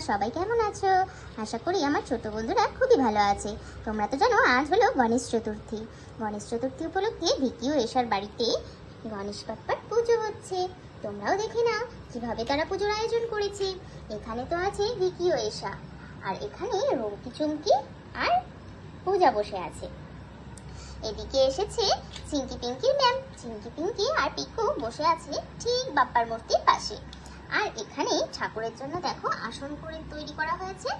সবাই কেমন আছো? আশা করি আমার ছোট বন্ধুরা খুবই ভালো আছে। তোমরা তো জানো, আজ হলো গণেশ চতুর্থী। গণেশ চতুর্থী উপলক্ষে ভিকি ও বাড়িতে গণেশ বাপ্পার পুজো হচ্ছে। তোমরাও দেখে নাও কীভাবে তারা পুজোর আয়োজন করেছে। এখানে তো আছে ভিকি ও আর এখানে রুমকি চুমকি আর পূজা বসে আছে। এদিকে এসেছে চিঙ্কি পিঙ্কির ম্যাম। চিঙ্কি পিঙ্কি আর পিকু বসে আছে ঠিক বাপ্পার মূর্তির পাশে। আর এখানে ঠাকুরের জন্য দেখো আসন করে তৈরি করা হয়েছে।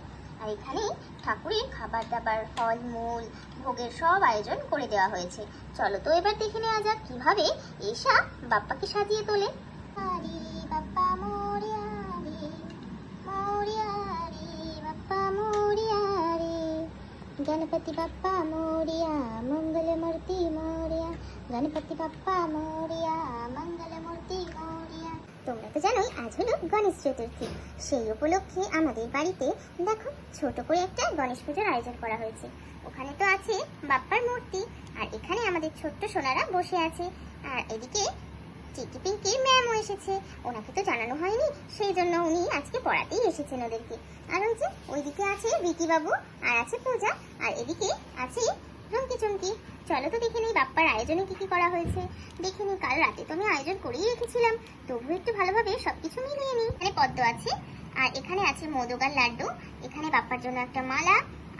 আর এখানে ঠাকুরের খাবার দাবার ফলমূল, ভোগের সব আয়োজন করে দেওয়া হয়েছে। চলো তো এবার দেখে নেওয়া যাক কীভাবে এসা বাপ্পাকে সাজিয়ে তোলে। আরে বাপ্পা মরিয়া রে মরিয়া বাপ্পা মরিয়া গণপতি বাপ্পা মরিয়া মঙ্গল মূর্তি মরিয়া গণপতি বাপ্পা মরিয়া মঙ্গল মূর্তি তোমরা তো জানোই, আজ হলো গণেশ চতুর্থী। সেই উপলক্ষে আমাদের বাড়িতে দেখো, ছোট করে একটা গণেশ পুজোর আয়োজন করা হয়েছে। ওখানে তো আছে বাপ্পার মূর্তি, আর এখানে আমাদের ছোট্ট সোনারা বসে আছে। আর এদিকে চিকি পিঙ্কির ম্যামও এসেছে। ওনাকে তো জানানো হয়নি, সেই জন্য উনি আজকে পড়াতেই এসেছেন ওদেরকে। আর ওই যে, ওইদিকে আছে বিকি বাবু আর আছে পূজা, আর এদিকে আছে চলো তো দেখে নিই বাপ্পার আয়োজনে কি কি করা হয়েছে। দেখে নিই কাল রাতে তো আমি আয়োজন করেই রেখেছিলাম। তবু একটু ভালোভাবে সবকিছু মিলিয়ে নিই এখানে পদ্ম আছে, আর এখানে আছে মোদক আর লাড্ডু। এখানে বাপ্পার জন্য একটা মালা,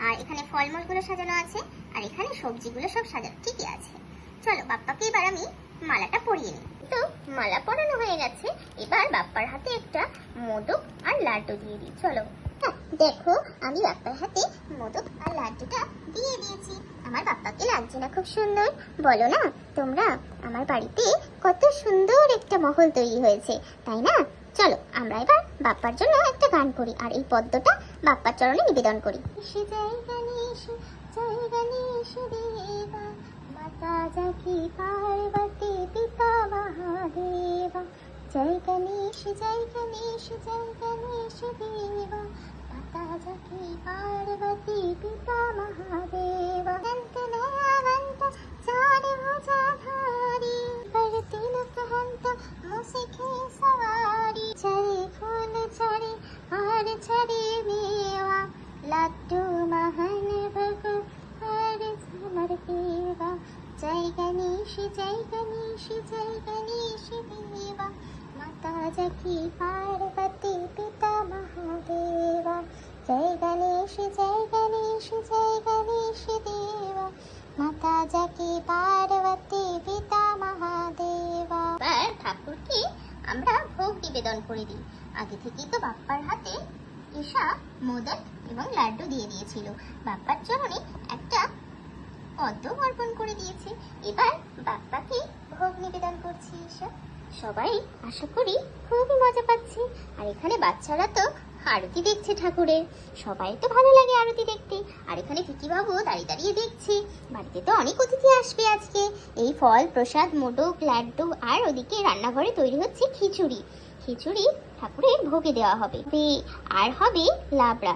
আর এখানে ফলমূলগুলো সাজানো আছে, আর এখানে সবজিগুলো সব সাজানো ঠিকই আছে। চলো, বাপ্পাকে এবার আমি মালাটা পরিয়ে নিই তো, মালা পরানো হয়ে গেছে। এবার বাপ্পার হাতে একটা মোদক আর লাড্ডু দিয়ে দিই। চলো। দেখো আমি বাপ্পার হাতে মোদক আর লাড্ডুটা দিয়ে দিয়েছি। আমার বাপ্পাকে লাগছে না খুব সুন্দর। বলো না, তোমরা, আমার বাড়িতে কত সুন্দর একটা মহল তৈরি হয়েছে, তাই না? চলো, আমরা এবার বাপ্পার জন্য একটা গান করি, আর এই পদ্মটা বাপ্পার চরণে নিবেদন করি। জয় গণেশ জয় গণেশ জয় গণেশ দেবা। सजकी पार्वती पिता महादेव हन्त नयावन्त चारुभुजाधारी पर तिलक हन्त मुसिके सवारी छरे फूल छरे हार छरे मेवा लड्डू महन भगु हर समर देवा जय गणेश जय गणेश जय गणेश देवा माता जकी पार्वती গণেশ জয় গণেশ জয় গণেশ দেবা মাতা জকি পার্বতী পিতা মহাদেবা ঠাকুরকে আমরা ভোগ নিবেদন করে দিই। আগে থেকেই তো বাপ্পার হাতে ঈশা মোদক এবং লাড্ডু দিয়ে দিয়েছিল। বাপ্পার চরণে একটা পদ্ম অর্পণ করে দিয়েছে। এবার বাপ্পাকে ভোগ নিবেদন করছি ঈশা সবাই আশা করি খুবই মজা পাচ্ছে। আর এখানে বাচ্চারা তো আরতি দেখছে ঠাকুরের। সবাই তো ভালো লাগে আরতি দেখতে। আর এখানে ভিকি বাবু দাঁড়িয়ে দাঁড়িয়ে দেখছে। বাড়িতে তো অনেক অতিথি আসবে আজকে। এই ফল, প্রসাদ মোটক লাড্ডু আর ওদিকে রান্নাঘরে তৈরি হচ্ছে খিচুড়ি। খিচুড়ি ঠাকুরের ভোগে দেওয়া হবে। আর হবে লাবড়া।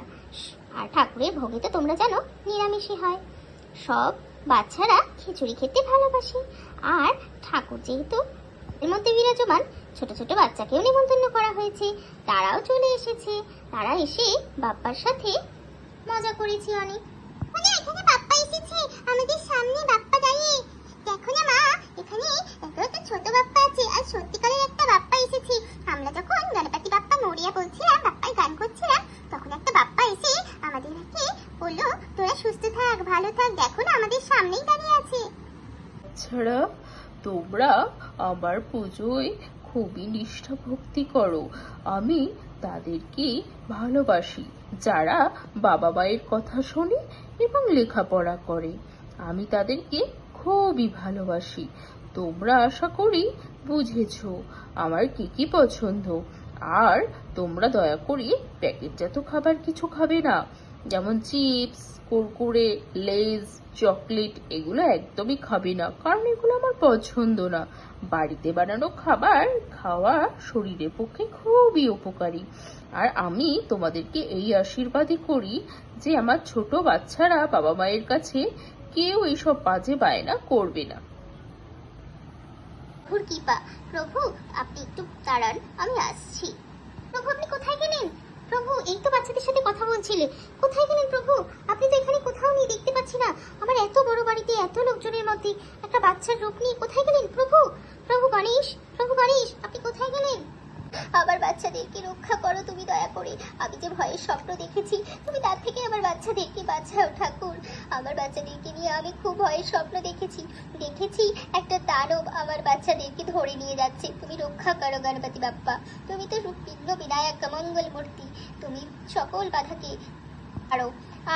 আর ঠাকুরের ভোগে তো তোমরা জানো, নিরামিষই হয়। সব বাচ্চারা খিচুড়ি খেতে ভালোবাসে। আর ঠাকুর যেহেতু এর মধ্যে বিরাজমান ছোট ছোট বাচ্চাকেও নিমন্ত্রণ করা হয়েছে। তারাও চলে এসেছে। তারা এসে বাপ্পার সাথে মজা করেছি অনেক। মানে এখানে বাপ্পা এসেছে। আমাদের সামনে বাপ্পা দাঁড়িয়ে। দেখো না মা, এখানে এত একটা ছোট বাপ্পা আছে আর সত্যিকারের একটা বাপ্পা এসেছে। আমরা যখন গণপতি বাপ্পা মরিয়া বলছিলাম, বাপ্পার গান করছিলাম, তখন একটা বাপ্পা এসে আমাদেরকে বলল, তোরা সুস্থ থাক, ভালো থাক। দেখো না, আমাদের সামনেই দাঁড়িয়ে আছে। ছাড়া তোমরা আমার পুজোয় খুবই নিষ্ঠা ভক্তি করো। আমি তাদেরকে ভালোবাসি, যারা বাবা মায়ের কথা শোনে এবং লেখাপড়া করে। আমি তাদেরকে খুবই ভালোবাসি। তোমরা আশা করি বুঝেছ আমার কি কি পছন্দ। আর তোমরা দয়া করে প্যাকেটজাত খাবার কিছু খাবে না। যেমন চিপস, কুরকুরে, লেজ, চকলেট, এগুলো একদমই খাবে না, কারণ এগুলো আমার পছন্দ না। বাড়িতে বানানো খাবার খাওয়া শরীরের পক্ষে খুবই উপকারী। আর আমি তোমাদেরকে এই আশীর্বাদই করি যে আমার ছোট বাচ্চারা বাবা মায়ের কাছে কেউ এইসব বাজে বায়না করবে না। প্রভু আপনি একটু দাঁড়ান, আমি আসছি। প্রভু, আপনি কোথায় গেলেন? প্রভু, এই তো বাচ্চাদের সাথে কথা বলছিলে। কোথায় গেলেন প্রভু? আপনি তো এখানে কোথাও নেই, দেখতে পাচ্ছি না। আমার এত বড় বাড়িতে, এত লোকজনের মধ্যে একটা বাচ্চার রূপ নিয়ে কোথায় গেলেন প্রভু? প্রভু গণেশ প্রভু গণেশ আমার বাচ্চাদেরকে রক্ষা করো, তুমি দয়া করে। আমি যে ভয়ের স্বপ্ন দেখেছি, তুমি তার থেকে আমার বাচ্চাদেরকে বাঁচাও, ঠাকুর। আমার বাচ্চাদেরকে নিয়ে আমি খুব ভয়ের স্বপ্ন দেখেছি। দেখেছি একটা দানব আমার বাচ্চাদেরকে ধরে নিয়ে যাচ্ছে। তুমি রক্ষা করো, গণপতি বাপ্পা। তুমি তো বিঘ্ন বিনায়ক, মঙ্গল মূর্তি। তুমি সকল বাধাকে পারো,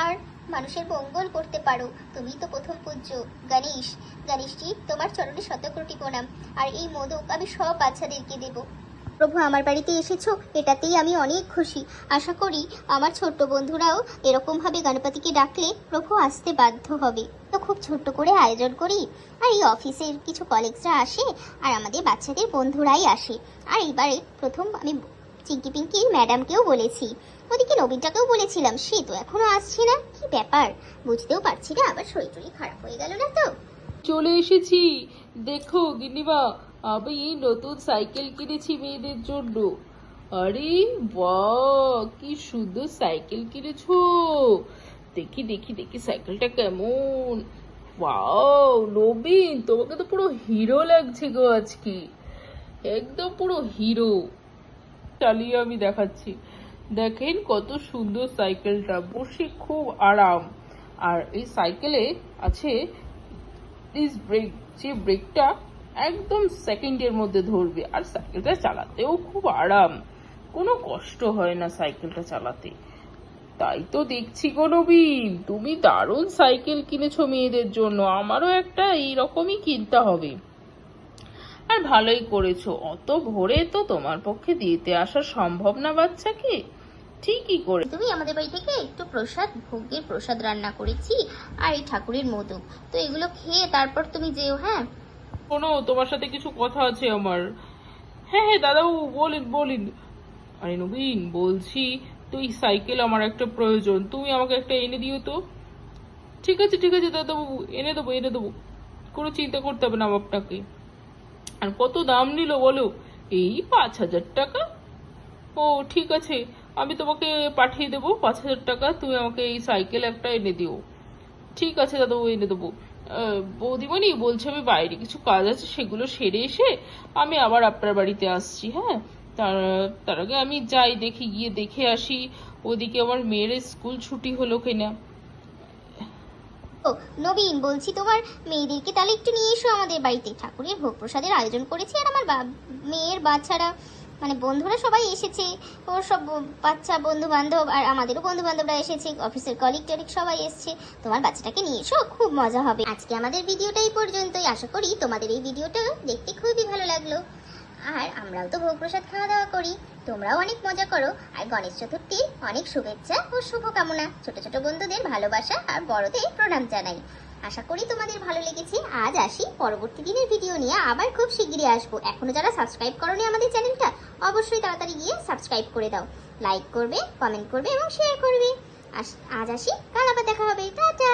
আর মানুষের মঙ্গল করতে পারো। তুমি তো প্রথম পূজ্য, গণেশ। গণেশজি, তোমার চরণে শতকোটি প্রণাম। আর এই মোদক আমি সব বাচ্চাদেরকে দেবো। প্রভু আমার বাড়িতে এসেছ, এটাতেই আমি অনেক খুশি। আশা করি আমার ছোট্ট বন্ধুরাও এরকমভাবে গণপতিকে ডাকলে প্রভু আসতে বাধ্য হবে। তো খুব ছোট্ট করে আয়োজন করি। আর এই অফিসের কিছু কলিগসরা আসে, আর আমাদের বাচ্চাদের বন্ধুরাই আসে। আর এবারে প্রথম আমি চিঙ্কি পিঙ্কির ম্যাডামকেও বলেছি। ওদিকে নবীনটাকেও বলেছিলাম, সে তো এখনও আসছে না, কি ব্যাপার? বুঝতেও পারছি না, আবার শরীর টরীর খারাপ হয়ে গেল না তো? চলে এসেছি। দেখো গিনিমা আমি নতুন সাইকেল কিনেছি মেয়েদের জন্য। আরে বাহ, কি সুন্দর সাইকেল কিনেছো। দেখি দেখি দেখি সাইকেলটা কেমন। নবীন, তোমাকে তো পুরো হিরো লাগছে গো আজকে। একদম পুরো হিরো। চালিয়ে আমি দেখাচ্ছি। দেখেন কত সুন্দর সাইকেলটা, বসে খুব আরাম। আর এই সাইকেলে আছে ব্রেক যে ব্রেকটা একদম সেকেন্ডের মধ্যে ধরবে। আর সাইকেলটা চালাতেও খুব আরাম। কোনো কষ্ট হয় না সাইকেলটা চালাতে। তাই তো দেখছি গো তুমি দারুণ সাইকেল কিনেছো মেয়েদের জন্য। আমারও একটা এইরকমই কিনতে হবে। আর ভালোই করেছ। অত ভোরে তো তোমার পক্ষে দিতে আসা সম্ভব না বাচ্চাকে। ঠিকই করে তুমি আমাদের বাড়ি থেকে একটু প্রসাদ ভোগের প্রসাদ রান্না করেছি, আর এই ঠাকুরের মোদক তো এগুলো খেয়ে তারপর তুমি যেও হ্যাঁ? শোনো তোমার সাথে কিছু কথা আছে আমার? হ্যাঁ হ্যাঁ দাদাবাবু বলেন, বলিন। আরে নবীন, বলছি, তুই সাইকেল আমার একটা প্রয়োজন, তুমি আমাকে একটা এনে দিও তো। ঠিক আছে ঠিক আছে দাদাবাবু এনে দেবো এনে দেবো। কোনো চিন্তা করতে হবে না আপনাকে। আর কত দাম নিল বলো? এই পাঁচ হাজার টাকা। ও, ঠিক আছে, আমি তোমাকে পাঠিয়ে দেবো পাঁচ হাজার টাকা, তুমি আমাকে এই সাইকেল একটা এনে দিও। ঠিক আছে দাদাবাবু এনে দেবো। বৌদিমণি বলছে আমি বাইরে কিছু কাজ আছে, সেগুলো সেরে এসে আমি আবার আপনার বাড়িতে আসছি হ্যাঁ? তার তার আগে আমি যাই, দেখি, গিয়ে দেখে আসি। ওদিকে আমার মেয়ের স্কুল ছুটি হলো কিনা। ও, নবীন, বলছি তোমার মেয়েদেরকে তাহলে একটু নিয়ে এসো আমাদের বাড়িতে। ঠাকুরের ভোগ প্রসাদের আয়োজন করেছি আর আমার মেয়ের বাচ্চারা মানে বন্ধুরা সবাই এসেছে। ওর সব বাচ্চা বন্ধু বান্ধব আর আমাদেরও বন্ধু বান্ধবরা এসেছে। অফিসের কলিগ টলিগ সবাই এসেছে। তোমার বাচ্চাটাকে নিয়ে এসো, খুব মজা হবে। আজকে আমাদের ভিডিওটা এই পর্যন্তই। আশা করি তোমাদের এই ভিডিওটা দেখতে খুবই ভালো লাগল। আর আমরাও তো ভোগ প্রসাদ খাওয়া দাওয়া করি। তোমরাও অনেক মজা করো। আর গণেশ চতুর্থীর অনেক শুভেচ্ছা ও শুভকামনা। ছোট ছোট বন্ধুদের ভালোবাসা আর বড়দের প্রণাম জানাই। আশা করি তোমাদের ভালো লেগেছে। আজ আসি পরবর্তী দিনের ভিডিও নিয়ে। আবার খুব শিগগিরই আসব। এখনও যারা সাবস্ক্রাইব করোনি আমাদের চ্যানেলটা, অবশ্যই তাড়াতাড়ি গিয়ে সাবস্ক্রাইব করে দাও। লাইক করবে কমেন্ট করবে এবং শেয়ার করবে। আজ আসি। কাল আবার দেখা হবে। টাটা!